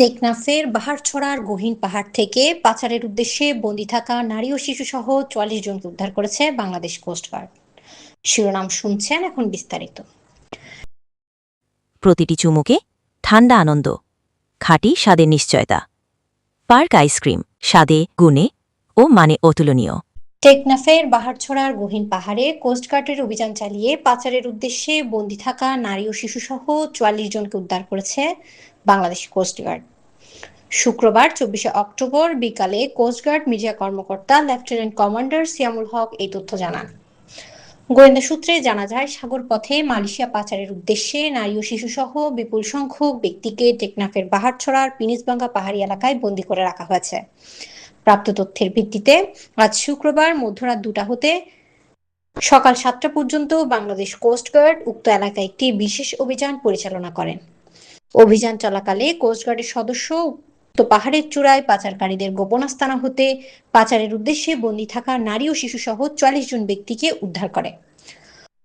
টেকনাফের বাহারছড়ার গহীন পাহাড় থেকে পাচারের উদ্দেশ্যে বন্দি থাকা নারী ও শিশুসহ চুয়াল্লিশ জনকে উদ্ধার করেছে বাংলাদেশ কোস্টগার্ড শিরোনাম শুনছেন এখন বিস্তারিত। প্রতিটি চুমুকে ঠান্ডা আনন্দ, খাঁটি স্বাদের নিশ্চয়তা, পার্ক আইসক্রিম, স্বাদে, গুণে ও মানে অতুলনীয়। টেকনাফের বাহারছড়ার গহীন পাহাড়ে কোস্টগার্ডের অভিযান চালিয়ে পাচারের উদ্দেশ্যে বন্দি থাকা নারী ও শিশুসহ চুয়াল্লিশ জনকে উদ্ধার করেছে বাংলাদেশ কোস্টগার্ড শুক্রবার, চব্বিশে অক্টোবর বিকালে কোস্টগার্ড মিডিয়া কর্মকর্তা লেফটেন্যান্ট কমান্ডার সিয়ামুল হক এই তথ্য জানান। গোয়েন্দা সূত্রে জানা যায় সাগর পথে মালয়েশিয়া পাচারের উদ্দেশ্যে নারী ও শিশুসহ বিপুল সংখ্যক ব্যক্তিকে টেকনাফের বাহারছড়ার পিনিসবাঙ্গা পাহাড়ি এলাকায় বন্দী করে রাখা হয়েছে। প্রাপ্ত তথ্যের ভিত্তিতে আজ শুক্রবার মধ্যরাত দুটা হতে সকাল সাতটা পর্যন্ত বাংলাদেশ কোস্টগার্ড উক্ত এলাকায় একটি বিশেষ অভিযান পরিচালনা করেন। অভিযান চলাকালে কোস্টগার্ডের সদস্য তো পাহাড়ের চূড়ায় পাচারকারীদের গোপন স্থানা হতে পাচারের উদ্দেশ্যে বন্দী থাকা নারী ও শিশু সহ চুয়াল্লিশ জন ব্যক্তিকে উদ্ধার করে।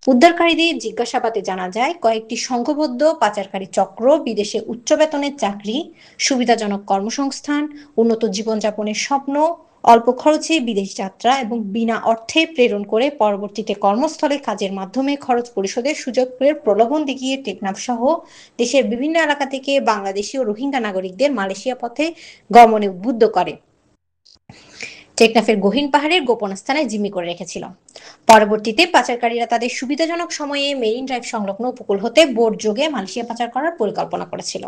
উদ্ধারকারীদের জিজ্ঞাসাবাদে জানা যায়, কয়েকটি সংঘবদ্ধ পাচারকারী চক্র, বিদেশে উচ্চ বেতনের চাকরি, সুবিধাজনক কর্মসংস্থান, উন্নত জীবনযাপনের স্বপ্ন, অল্প খরচে বিদেশ যাত্রা এবং বিনা অর্থে প্রেরণ করে পরবর্তীতে কর্মস্থলে কাজের মাধ্যমে খরচ পরিশোধের সুযোগের প্রলোভন দেখিয়ে টেকনাফ সহ দেশের বিভিন্ন এলাকা থেকে বাংলাদেশি ও রোহিঙ্গা নাগরিকদের মালয়েশিয়া পথে গমনে উদ্বুদ্ধ করে। টেকনাফের গহীন পাহাড়ের গোপন স্থানে জিম্মি করে রেখেছিল। পরবর্তীতে পাচারকারীরা তাদের সুবিধাজনক সময়ে মেরিন ড্রাইভ সংলগ্ন উপকূল হতে বোট যোগে মালয়েশিয়া পাচার করার পরিকল্পনা করেছিল।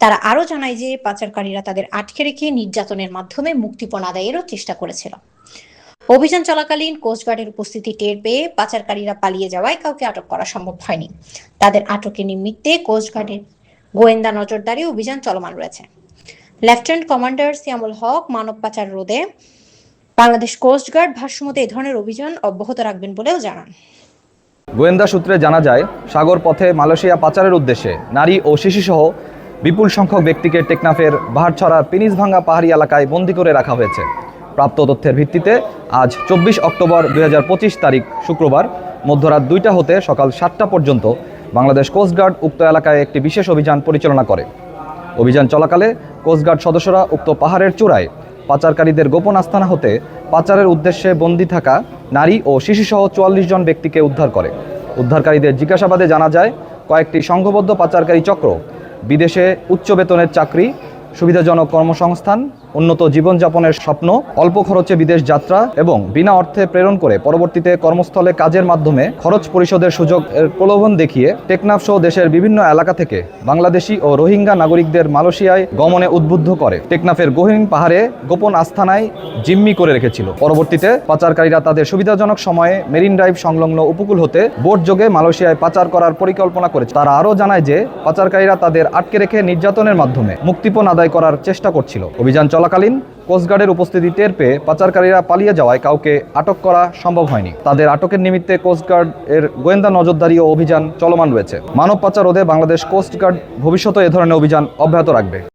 তারা আরও জানায় যে পাচারকারীরা তাদের আটকে রেখে নির্যাতনের মাধ্যমে মুক্তিপণ আদায়েরও চেষ্টা করেছিল। অভিযান চলাকালীন কোস্টগার্ডের উপস্থিতি টের পেয়ে পাচারকারীরা পালিয়ে যাওয়ায় কাউকে আটক করা সম্ভব হয়নি। তাদের আটকের নিমিত্তে কোস্টগার্ডের গোয়েন্দা নজরদারি অভিযান চলমান রয়েছে। লেফটেন্যান্ট কমান্ডার সিয়ামুল হক মানব পাচার রোধে বাংলাদেশ কোস্টগার্ড ভাষ্যমতে এ ধরনের অভিযান অব্যাহত রাখবেন বলেও জানান। গোয়েন্দা সূত্রে জানা যায়, সাগর পথে মালয়েশিয়া পাচারের উদ্দেশ্যে নারী ও শিশুসহ বিপুল সংখ্যক ব্যক্তিকে টেকনাফের বাহারছড়ার পিনিসভাঙ্গা পাহাড়ি এলাকায় বন্দি করে রাখা হয়েছে। প্রাপ্ত তথ্যের ভিত্তিতে আজ চব্বিশ অক্টোবর দুই হাজার পঁচিশ তারিখ শুক্রবার মধ্যরাত দুইটা হতে সকাল সাতটা পর্যন্ত বাংলাদেশ কোস্টগার্ড উক্ত এলাকায় একটি বিশেষ অভিযান পরিচালনা করে। অভিযান চলাকালে কোস্টগার্ড সদস্যরা উক্ত পাহাড়ের চূড়ায় পাচারকারীদের গোপন আস্থানা হতে পাচারের উদ্দেশ্যে বন্দী থাকা নারী ও শিশুসহ চুয়াল্লিশ জন ব্যক্তিকে উদ্ধার করে। উদ্ধারকারীদের জিজ্ঞাসাবাদে জানা যায়, কয়েকটি সংঘবদ্ধ পাচারকারী চক্র, বিদেশে উচ্চ বেতনের চাকরি, সুবিধাজনক কর্মসংস্থান উন্নত জীবনযাপনের স্বপ্ন, অল্প খরচে বিদেশ যাত্রা এবং বিনা অর্থে প্রেরণ করে পরবর্তীতে কর্মস্থলে কাজের মাধ্যমে খরচ পরিশোধের সুযোগ প্রলোভন দেখিয়ে টেকনাফ সহ দেশের বিভিন্ন এলাকা থেকে বাংলাদেশি ও রোহিঙ্গা নাগরিকদের মালয়েশিয়ায় গমনে উদ্বুদ্ধ করে। টেকনাফের গহীন পাহাড়ে গোপন আস্থানায় জিম্মি করে রেখেছিল। পরবর্তীতে পাচারকারীরা তাদের সুবিধাজনক সময়ে মেরিন ড্রাইভ সংলগ্ন উপকূল হতে বোট যোগে মালয়েশিয়ায় পাচার করার পরিকল্পনা করেছে। তারা আরও জানায় যে, পাচারকারীরা তাদের আটকে রেখে নির্যাতনের মাধ্যমে মুক্তিপণ আদায় করার চেষ্টা করছিল। অভিযান চলাকালীন কোস্টগার্ডের উপস্থিতি টের পেয়ে পাচারকারীরা পালিয়ে যাওয়ায় কাউকে আটক করা সম্ভব হয়নি। তাদের আটকের নিমিত্তে কোস্টগার্ড এর গোয়েন্দা নজরদারি ও অভিযান চলমান রয়েছে। মানব পাচার রোধে বাংলাদেশ কোস্টগার্ড ভবিষ্যতে এ ধরনের অভিযান অব্যাহত রাখবে।